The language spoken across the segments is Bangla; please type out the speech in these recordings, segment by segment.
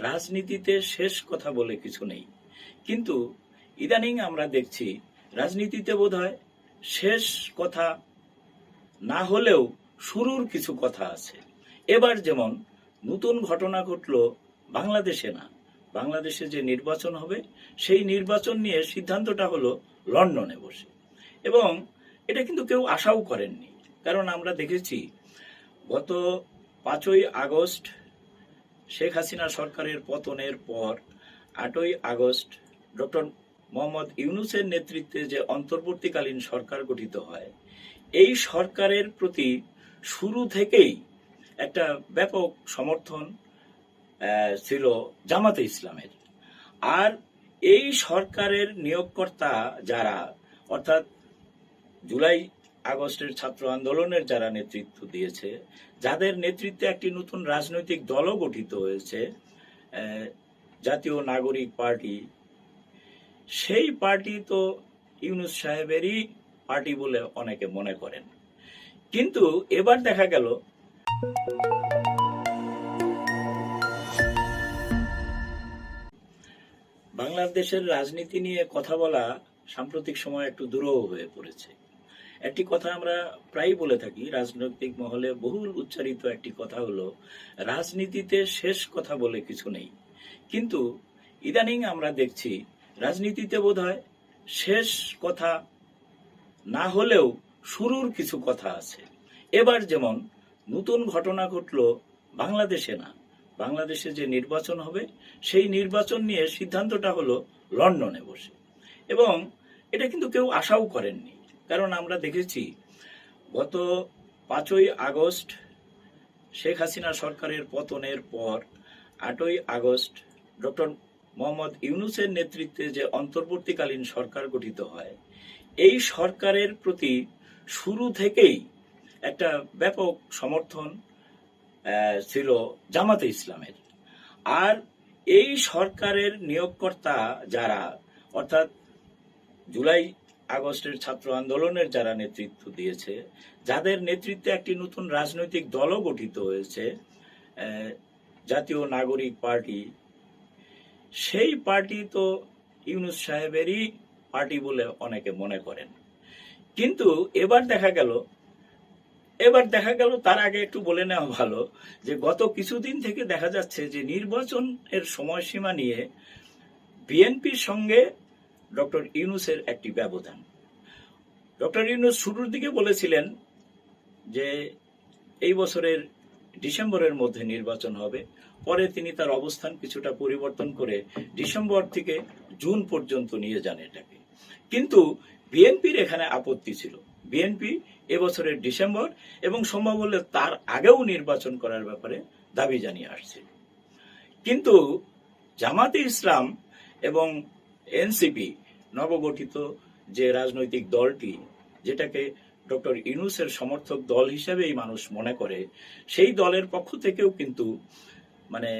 রাজনীতিতে শেষ কথা বলে কিছু নেই। কিন্তু ইদানিং আমরা দেখছি রাজনীতিতে বোধহয় শেষ কথা না হলেও শুরুর কিছু কথা আছে। এবার যেমন নতুন ঘটনা ঘটলো বাংলাদেশে না, বাংলাদেশে যে নির্বাচন হবে, সেই নির্বাচন নিয়ে সিদ্ধান্তটা হলো লন্ডনে বসে। এবং এটা কিন্তু কেউ আশাও করেননি। কারণ আমরা দেখেছি গত পাঁচই আগস্ট শেখ হাসিনা সরকারের পতনের পর আটই আগস্ট ডক্টর মোহাম্মদ ইউনুসের নেতৃত্বে যে অন্তর্বর্তীকালীন সরকার গঠিত হয়, এই সরকারের প্রতি শুরু থেকেই একটা ব্যাপক সমর্থন ছিল জামাতে ইসলামের। আর এই সরকারের নিয়োগকর্তা যারা, অর্থাৎ জুলাই আগস্টের ছাত্র আন্দোলনের যারা নেতৃত্ব দিয়েছে, যাদের নেতৃত্বে একটি নতুন রাজনৈতিক দলও গঠিত হয়েছে জাতীয় নাগরিক পার্টি, সেই পার্টি তো ইউনুস সাহেবেরই পার্টি বলে অনেকে মনে করেন। কিন্তু এবার দেখা গেল বাংলাদেশের রাজনীতি নিয়ে কথা বলা সাম্প্রতিক সময় একটু দুরূহ হয়ে পড়েছে। একটি কথা আমরা প্রায় বলে থাকি, রাজনৈতিক মহলে বহুল উচ্চারিত একটি কথা হলো, রাজনীতিতে শেষ কথা বলে কিছু নেই। কিন্তু ইদানিং আমরা দেখছি, রাজনীতিতে বোধহয় শেষ কথা না হলেও শুরুর কিছু কথা আছে। এবার যেমন নতুন ঘটনা ঘটলো বাংলাদেশে না, বাংলাদেশে যে নির্বাচন হবে, সেই নির্বাচন নিয়ে সিদ্ধান্তটা হলো লন্ডনে বসে। এবং এটা কিন্তু কেউ আশাও করেননি। কারণ আমরা দেখেছি গত পাঁচই আগস্ট শেখ হাসিনা সরকারের পতনের পর আটই আগস্ট ডক্টর মোহাম্মদ ইউনুসের নেতৃত্বে যে অন্তর্বর্তীকালীন সরকার গঠিত হয়, এই সরকারের প্রতি শুরু থেকেই একটা ব্যাপক সমর্থন ছিল জামাতে ইসলামের। আর এই সরকারের নিয়োগকর্তা যারা, অর্থাৎ জুলাই আগস্টের ছাত্র আন্দোলনের যারা নেতৃত্ব দিয়েছে, যাদের নেতৃত্বে একটি নতুন রাজনৈতিক দলও গঠিত হয়েছে জাতীয় নাগরিক পার্টি, সেই পার্টি তো ইউনুস সাহেবেরই পার্টি বলে অনেকে মনে করেন। কিন্তু এবার দেখা গেল, এবার দেখা গেল তার আগে একটু বলে নেওয়া ভালো যে গত কিছুদিন থেকে দেখা যাচ্ছে যে নির্বাচনের সময়সীমা নিয়ে বিএনপির সঙ্গে ডক্টর ইউনুসের একটি ব্যবধান। ডক্টর ইউনুস শুরুর দিকে বলেছিলেন যে এই বছরের ডিসেম্বরের মধ্যে নির্বাচন হবে, পরে তিনি তার অবস্থান কিছুটা পরিবর্তন করে ডিসেম্বর থেকে জুন পর্যন্ত নিয়ে যান এটাকে। কিন্তু বিএনপির এখানে আপত্তি ছিল। বিএনপি এবছরের ডিসেম্বর এবং সম্ভব হলে তার আগেও নির্বাচন করার ব্যাপারে দাবি জানিয়ে আসছিল কিন্তু জামাতে ইসলাম এবং এনসিপি নবগঠিত যে রাজনৈতিক দলটি, যেটাকে ডক্টর ইনুসের সমর্থক দল হিসেবেই মানুষ মনে করে, সেই দলের পক্ষ থেকেও কিন্তু মানে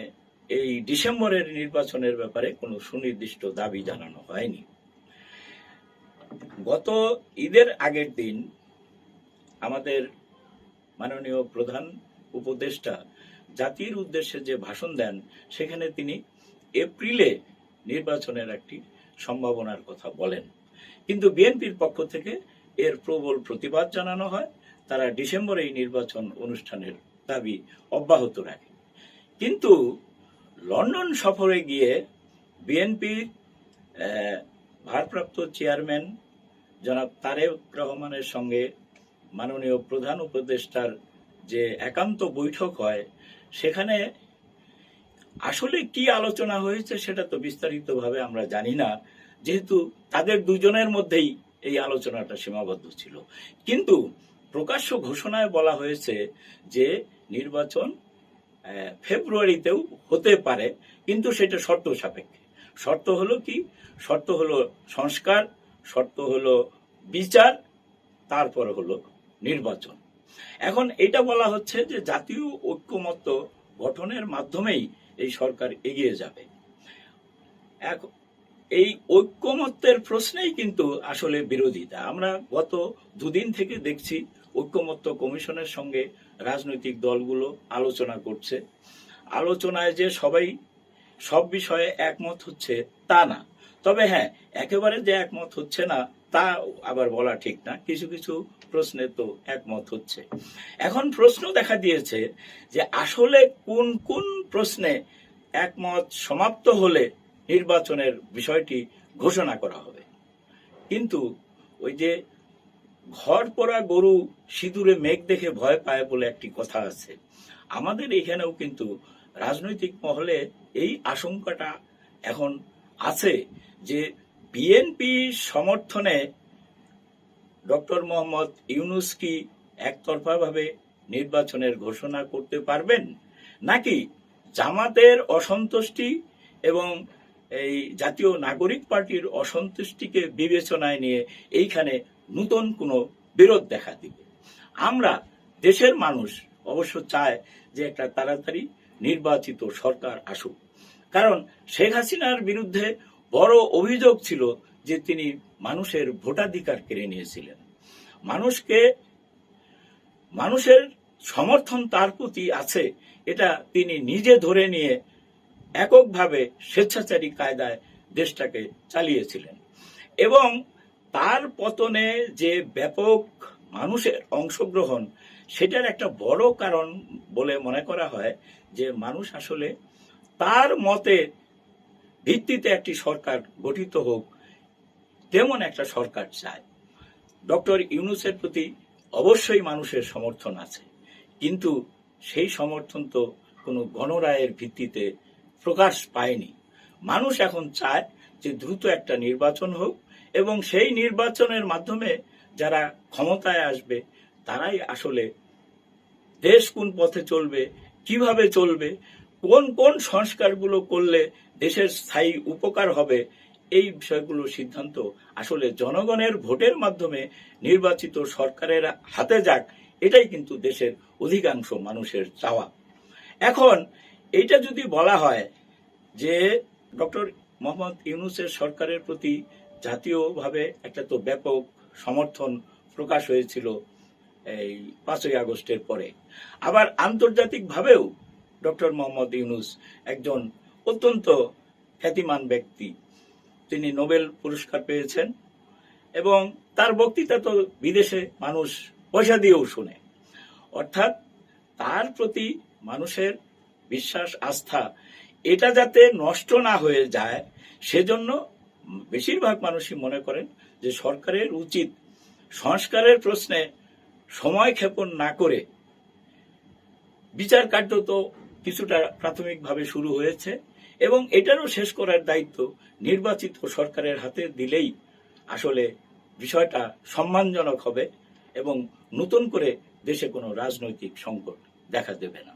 এই ডিসেম্বরের নির্বাচনের ব্যাপারে কোনো সুনির্দিষ্ট দাবি জানানো হয়নি। গত ঈদের আগের দিন আমাদের মাননীয় প্রধান উপদেষ্টা জাতির উদ্দেশ্যে যে ভাষণ দেন, সেখানে তিনি এপ্রিলে নির্বাচনের একটি সম্ভাবনার কথা বলেন। কিন্তু বিএনপির পক্ষ থেকে এর প্রবল প্রতিবাদ জানানো হয়। তারা ডিসেম্বরে এই নির্বাচন অনুষ্ঠানের দাবি অব্যাহত রাখে। কিন্তু লন্ডন সফরে গিয়ে বিএনপির ভারপ্রাপ্ত চেয়ারম্যান জনাব তারেক রহমানের সঙ্গে মাননীয় প্রধান উপদেষ্টার যে একান্ত বৈঠক হয়, সেখানে আসলে কি আলোচনা হয়েছে সেটা তো বিস্তারিতভাবে আমরা জানি না। যেহেতু তাদের দুজনের মধ্যেই এই আলোচনাটা সীমাবদ্ধ ছিল। কিন্তু প্রকাশ্য ঘোষণায় বলা হয়েছে যে নির্বাচন ফেব্রুয়ারিতেও হতে পারে, কিন্তু সেটা শর্ত সাপেক্ষে। শর্ত হলো কি? শর্ত হলো সংস্কার, শর্ত হলো বিচার, তারপর হলো নির্বাচন। এখন এটা বলা হচ্ছে যে জাতীয় ঐক্যমত্য গঠনের মাধ্যমেই এই সরকার এগিয়ে যাবে। এক- এই ঐক্যমত্যের প্রশ্নেই কিন্তু আসলে বিরোধিতা। আমরা গত দুদিন থেকে দেখছি ঐক্যমত্য কমিশনের সঙ্গে রাজনৈতিক দলগুলো আলোচনা করছে। আলোচনায় যে সবাই সব বিষয়ে একমত হচ্ছে তা না। তবে হ্যাঁ একেবারে যে একমত হচ্ছে না তা আবার বলা ঠিক না। কিছু কিছু প্রশ্নে তো একমত হচ্ছে। এখন প্রশ্ন দেখা দিয়েছে যে আসলে কোন কোন প্রশ্নে একমত সমাপ্ত হলে নির্বাচনের বিষয়টি ঘোষণা করা হবে। কিন্তু ওই যে ঘর পড়া গরু সিঁদুরে মেঘ দেখে ভয় পায় বলে একটি কথা আছে। আমাদের এখানেও কিন্তু রাজনৈতিক মহলে এই আশঙ্কাটা এখন আছে যে বিএনপি সমর্থনে ডক্টর মোহাম্মদ ইউনুস কি একতরফাভাবে নির্বাচনের ঘোষণা করতে পারবেন? নাকি জামাতের অসন্তুষ্টি এবং এই জাতীয় নাগরিক পার্টির অসন্তুষ্টিকে বিবেচনায় নিয়ে এইখানে নতুন কোনো বিরোধ দেখা দিবে? আমরা দেশের মানুষ অবশ্য চায় যে একটা তাড়াতাড়ি নির্বাচিত সরকার আসুক। কারণ শেখ হাসিনার বিরুদ্ধে বড় অভিযোগ ছিল যে তিনি মানুষের ভোটাধিকার কেড়ে নিয়েছিলেন। মানুষকে, মানুষের সমর্থন তার প্রতি আছে, এটা তিনি নিজে ধরে নিয়ে এককভাবে স্বেচ্ছাচারী কায়দায় দেশটাকে চালিয়েছিলেন। এবং তার পতনে যে ব্যাপক মানুষের অংশগ্রহণ, সেটার একটা বড় কারণ বলে মনে করা হয় যে মানুষ আসলে তার মতে ভিত্তিতে একটি সরকার গঠিত হোক, তেমন একটা সরকার চায় ডক্টর ইউনুসের প্রতি অবশ্যই মানুষের সমর্থন আছে। কিন্তু সেই সমর্থন তো কোনো গণরায়ের ভিত্তিতে প্রকাশ পায়নি। মানুষ এখন চায় যে দ্রুত একটা নির্বাচন হোক এবং সেই নির্বাচনের মাধ্যমে যারা ক্ষমতায় আসবে, তারাই আসলে দেশ কোন পথে চলবে, কীভাবে চলবে কোন কোন সংস্কারগুলো করলে দেশের স্থায়ী উপকার হবে, এই বিষয়গুলো সিদ্ধান্ত আসলে জনগণের ভোটের মাধ্যমে নির্বাচিত সরকারের হাতে যাক, এটাই কিন্তু দেশের অধিকাংশ মানুষের চাওয়া। এখন এটা যদি বলা হয় যে ডক্টর মোহাম্মদ ইউনুসের সরকারের প্রতি জাতীয়ভাবে একটা তো ব্যাপক সমর্থন প্রকাশ হয়েছিল এই পাঁচই আগস্টের পরে, আবার আন্তর্জাতিকভাবেও ডক্টর মোহাম্মদ ইউনুস একজন অত্যন্ত খ্যাতিমান ব্যক্তি। তিনি নোবেল পুরস্কার পেয়েছেন এবং তার বক্তৃতা তো বিদেশে মানুষ পয়সা দিয়েও শুনে। অর্থাৎ তার প্রতি মানুষের বিশ্বাস, আস্থা, এটা যাতে নষ্ট না হয়ে যায়, সেজন্য বেশিরভাগ মানুষই মনে করেন যে সরকারের উচিত সংস্কারের প্রশ্নে সময় ক্ষেপণ না করে বিচার কার্য তো কিছুটা প্রাথমিকভাবে শুরু হয়েছে এবং এটারও শেষ করার দায়িত্ব নির্বাচিত সরকারের হাতে দিলেই আসলে বিষয়টা সম্মানজনক হবে এবং নতুন করে দেশে কোনো রাজনৈতিক সংকট দেখা দেবে না।